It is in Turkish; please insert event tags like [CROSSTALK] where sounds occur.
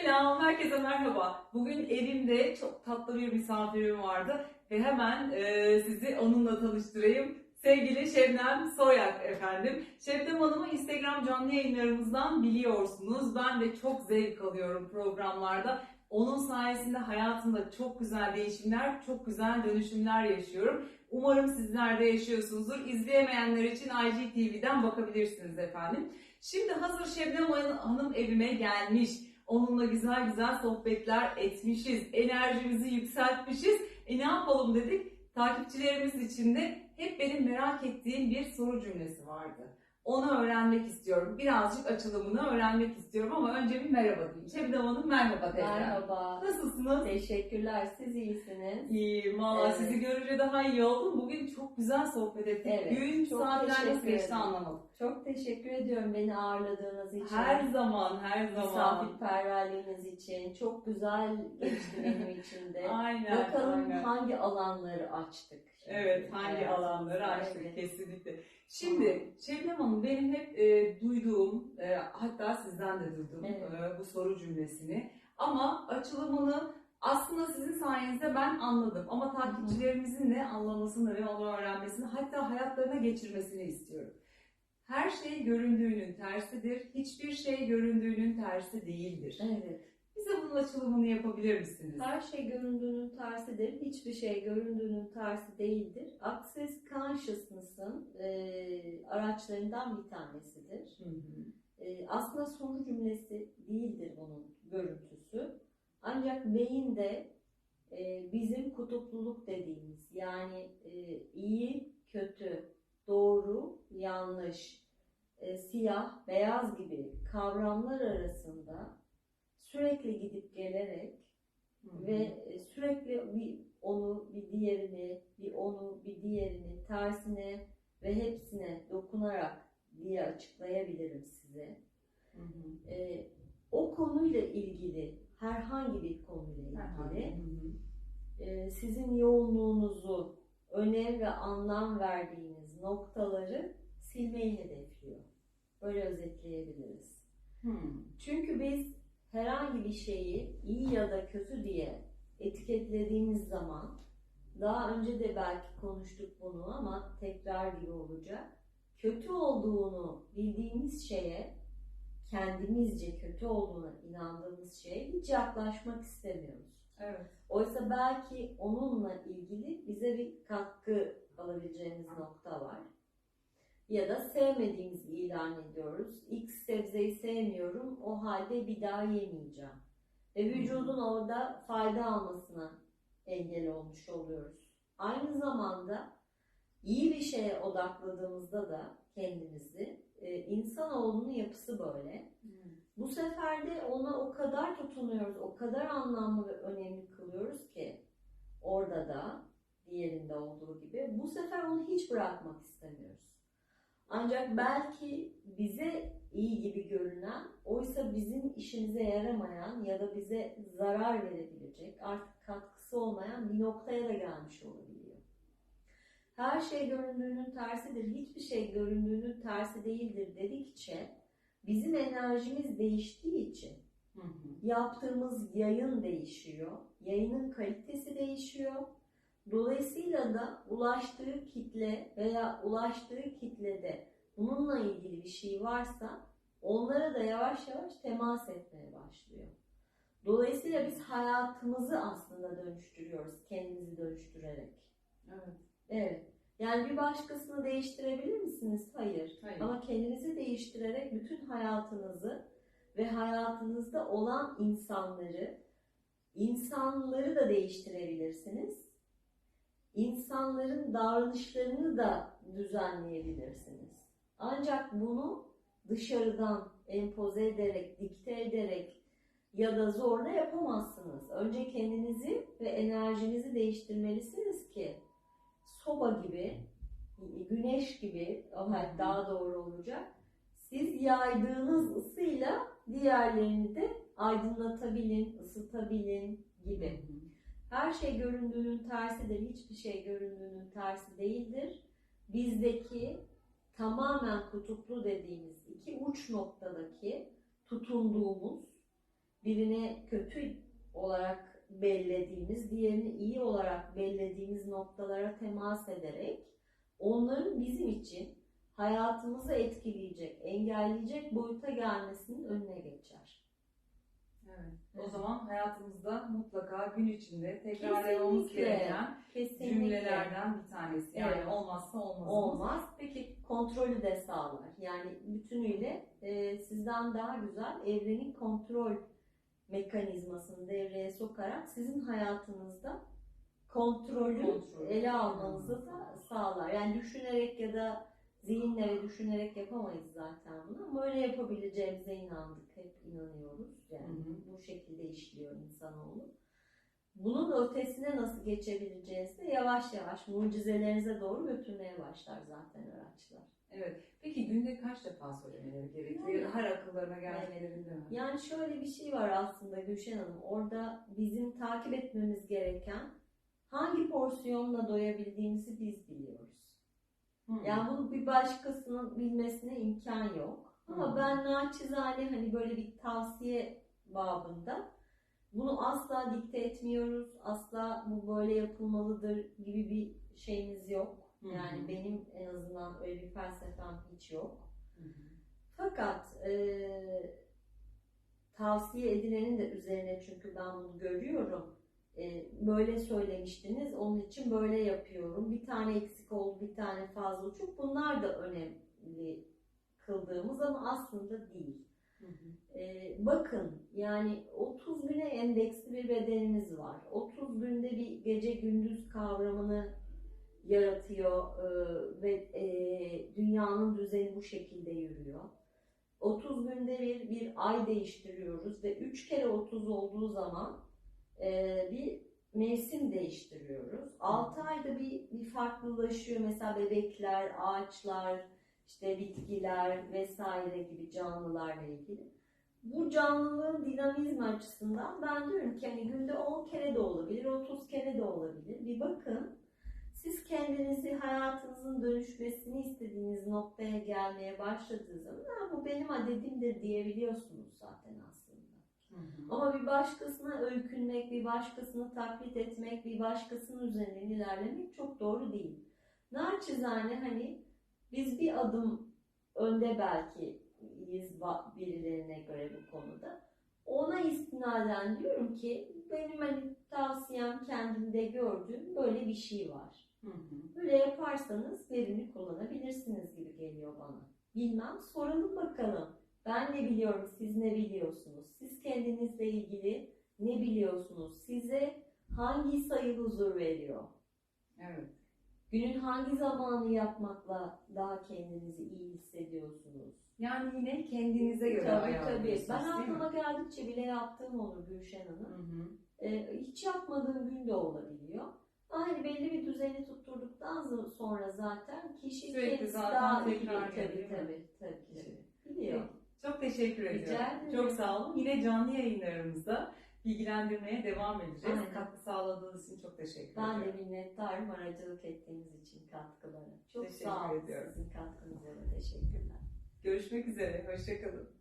Selam, herkese merhaba. Bugün evimde çok tatlı bir misafirim vardı ve hemen e, sizi onunla tanıştırayım. Sevgili Şebnem Soyak efendim. Şebnem Hanım'ı Instagram canlı yayınlarımızdan biliyorsunuz. Ben de çok zevk alıyorum programlarda. Onun sayesinde hayatımda çok güzel değişimler, çok güzel dönüşümler yaşıyorum. Umarım sizler de yaşıyorsunuzdur. İzleyemeyenler için IGTV'den bakabilirsiniz efendim. Şimdi hazır Şebnem Hanım evime gelmiş. Onunla güzel güzel sohbetler etmişiz. Enerjimizi yükseltmişiz. E ne yapalım dedik. Takipçilerimiz için de hep benim merak ettiğim bir soru cümlesi vardı. Onu öğrenmek istiyorum. Birazcık açılımını öğrenmek istiyorum ama önce bir merhaba diyeyim. Şebnem Hanım merhaba tekrar. Merhaba. Nasılsınız? Teşekkürler. Siz iyisiniz. İyiyim valla Evet. sizi görünce daha iyi oldum. Bugün çok güzel sohbet ettik. Evet, Gün çok saatler nasıl teşekkür geçti ederim. anlamadım. Çok teşekkür ediyorum beni ağırladığınız için. Her zaman her zaman. Misafirperverliğiniz için. Çok güzel geçti benim [LAUGHS] için de. Aynen. Bakalım aynen. hangi alanları açtık. şimdi Evet, hangi alanları açtık Evet. kesinlikle. Şimdi Şebnem Hanım benim hep e, duyduğum, e, hatta sizden de duydum Evet. e, bu soru cümlesini. Ama açılımını aslında sizin sayenizde ben anladım. Ama takipçilerimizin de anlamasını ve onu öğrenmesini, hatta hayatlarına geçirmesini istiyorum. Her şey göründüğünün tersidir. Hiçbir şey göründüğünün tersi değildir. Evet. Bize bunun açılımını yapabilir misiniz? Her şey göründüğünün tersidir. Hiçbir şey göründüğünün tersi değildir. Access Consciousness'ın e, araçlarından bir tanesidir. Hı hı. E, aslında sonu cümlesi değildir bunun görüntüsü. Ancak beyinde e, bizim kutupluluk dediğimiz yani e, iyi, kötü, doğru, yanlış, e, siyah, beyaz gibi kavramlar arasında sürekli gidip gelerek Hı hı. ve e, sürekli bir onu, bir diğerini, bir onu, bir diğerini, tersine ve hepsine dokunarak diye açıklayabilirim size. Hı hı. Ee, o konuyla ilgili herhangi bir konuyla Herhangi. ilgili Hı hı. e, sizin yoğunluğunuzu, önem ve anlam verdiğiniz noktaları silmeyi hedefliyor. Böyle özetleyebiliriz. Hmm. Çünkü biz herhangi bir şeyi iyi ya da kötü diye etiketlediğimiz zaman daha önce de belki konuştuk bunu ama tekrar gibi olacak. Kötü olduğunu bildiğimiz şeye kendimizce kötü olduğuna inandığımız şeye hiç yaklaşmak istemiyoruz. Evet. Oysa belki onunla ilgili bize bir katkı alabileceğimiz nokta var. Ya da sevmediğimizi ilan ediyoruz. X sebzeyi sevmiyorum, o halde bir daha yemeyeceğim. Ve vücudun orada fayda almasına engel olmuş oluyoruz. Aynı zamanda iyi bir şeye odakladığımızda da kendimizi, e, insanoğlunun yapısı böyle. Bu sefer de ona o kadar tutunuyoruz, o kadar anlamlı ve önemli kılıyoruz ki orada da diğerinde olduğu gibi bu sefer onu hiç bırakmak istemiyoruz. Ancak belki bize iyi gibi görünen, oysa bizim işimize yaramayan ya da bize zarar verebilecek, artık katkısı olmayan bir noktaya da gelmiş olabiliyor. Her şey göründüğünün tersidir, hiçbir şey göründüğünün tersi değildir dedikçe bizim enerjimiz değiştiği için Hı hı. yaptığımız yayın değişiyor. Yayının kalitesi değişiyor. Dolayısıyla da ulaştığı kitle veya ulaştığı kitlede bununla ilgili bir şey varsa onlara da yavaş yavaş temas etmeye başlıyor. Dolayısıyla biz hayatımızı aslında dönüştürüyoruz kendimizi dönüştürerek. Evet. Evet. Yani bir başkasını değiştirebilir misiniz? Hayır. Hayır. Ama kendinizi değiştirerek bütün hayatınızı ve hayatınızda olan insanları, insanları da değiştirebilirsiniz. İnsanların davranışlarını da düzenleyebilirsiniz. Ancak bunu dışarıdan empoze ederek, dikte ederek ya da zorla yapamazsınız. Önce kendinizi ve enerjinizi değiştirmelisiniz ki soba gibi, güneş gibi, hı. daha doğru olacak. Siz yaydığınız ısıyla diğerlerini de aydınlatabilin, ısıtabilin gibi. Her şey göründüğünün tersidir, hiçbir şey göründüğünün tersi değildir. Bizdeki tamamen kutuplu dediğimiz iki uç noktadaki tutunduğumuz birine kötü olarak bellediğimiz, diğerini iyi olarak bellediğimiz noktalara temas ederek onların bizim için hayatımızı etkileyecek, engelleyecek boyuta gelmesinin önüne geçer. Evet. O zaman hayatımızda mutlaka gün içinde tekrarlamamız Kesinlikle. gereken Kesinlikle cümlelerden bir tanesi. Yani Evet. olmazsa olmazımız. olmaz. Peki Kontrolü de sağlar. Yani bütünüyle e, sizden daha güzel evrenin kontrol mekanizmasını devreye sokarak sizin hayatınızda kontrolü Kontrol. ele almanızı da sağlar. Yani düşünerek ya da zihinle ve düşünerek yapamayız zaten bunu ama öyle yapabileceğimize inandık. Hep inanıyoruz. Yani Hı hı. bu şekilde işliyor insanoğlu. Bunun ötesine nasıl geçebileceğiz de yavaş yavaş mucizelerinize doğru götürmeye başlar zaten araçlar. evet. Peki günde kaç defa söylemeleri gerekiyor? Ya da her akıllarına gelmelerinde mi? Yani şöyle bir şey var aslında Gülşen Hanım. Orada bizim takip etmemiz gereken hangi porsiyonla doyabildiğimizi biz biliyoruz. Hı. Yani bunu bir başkasının bilmesine imkan yok. Ama Hı. ben naçizane hani böyle bir tavsiye babında bunu asla dikte etmiyoruz. Asla bu böyle yapılmalıdır gibi bir şeyimiz yok. Hı hı. Yani benim en azından öyle bir felsefem hiç yok. Hı. Fakat e, tavsiye edilenin de üzerine çünkü ben bunu görüyorum. E, böyle söylemiştiniz, onun için böyle yapıyorum. Bir tane eksik oldu, bir tane fazla çok. Bunlar da önemli kıldığımız ama aslında değil. Hı hı. E, bakın yani 30 güne endeksli bir bedeniniz var. 30 günde bir gece gündüz kavramını yaratıyor e, ve e, dünyanın düzeni bu şekilde yürüyor. 30 günde bir bir ay değiştiriyoruz ve 3 kere 30 olduğu zaman e, bir mevsim değiştiriyoruz. 6 ayda bir, bir farklılaşıyor. Mesela bebekler, ağaçlar, işte bitkiler vesaire gibi canlılarla ilgili. Bu canlılığın dinamizmi açısından ben diyorum ki hani günde 10 kere de olabilir, 30 kere de olabilir. Bir bakın siz kendinizi hayatınızın dönüşmesini istediğiniz noktaya gelmeye başladığı zaman "Ha, bu benim adedimdir diyebiliyorsunuz zaten aslında. Ama bir başkasına öykünmek, bir başkasını taklit etmek, bir başkasının üzerinden ilerlemek çok doğru değil. Naçizane hani biz bir adım önde belki ba- birilerine göre bu konuda. Ona istinaden diyorum ki benim hani tavsiyem kendimde gördüğüm böyle bir şey var. Hı hı. Böyle yaparsanız verimli kullanabilirsiniz gibi geliyor bana. Bilmem soralım bakalım. Ben ne biliyorum, siz ne biliyorsunuz? Siz kendinizle ilgili ne biliyorsunuz? Size hangi sayı huzur veriyor? Evet. Günün hangi zamanı yapmakla daha kendinizi iyi hissediyorsunuz? Yani yine kendinize göre Tabii tabii. Ben aklıma geldikçe bile yaptığım olur Gülşen Hı Hanım. hı. Ee, hiç yapmadığım gün de olabiliyor. Hani belli bir düzeni tutturduktan sonra zaten kişi Sürekli kendisi zaten daha iyi. Tabii değil mi? tabii. tabii, tabii. Biliyor. Teşekkür ediyorum. Çok sağ olun. Yine canlı yayınlarımızda bilgilendirmeye devam edeceğiz. Aynen. Katkı sağladığınız için çok teşekkür Ben ediyorum. de minnettarım aracılık ettiğiniz için katkıları. Çok Teşekkür sağ olun ediyorum. sizin katkınıza da teşekkürler. Görüşmek üzere. Hoşçakalın.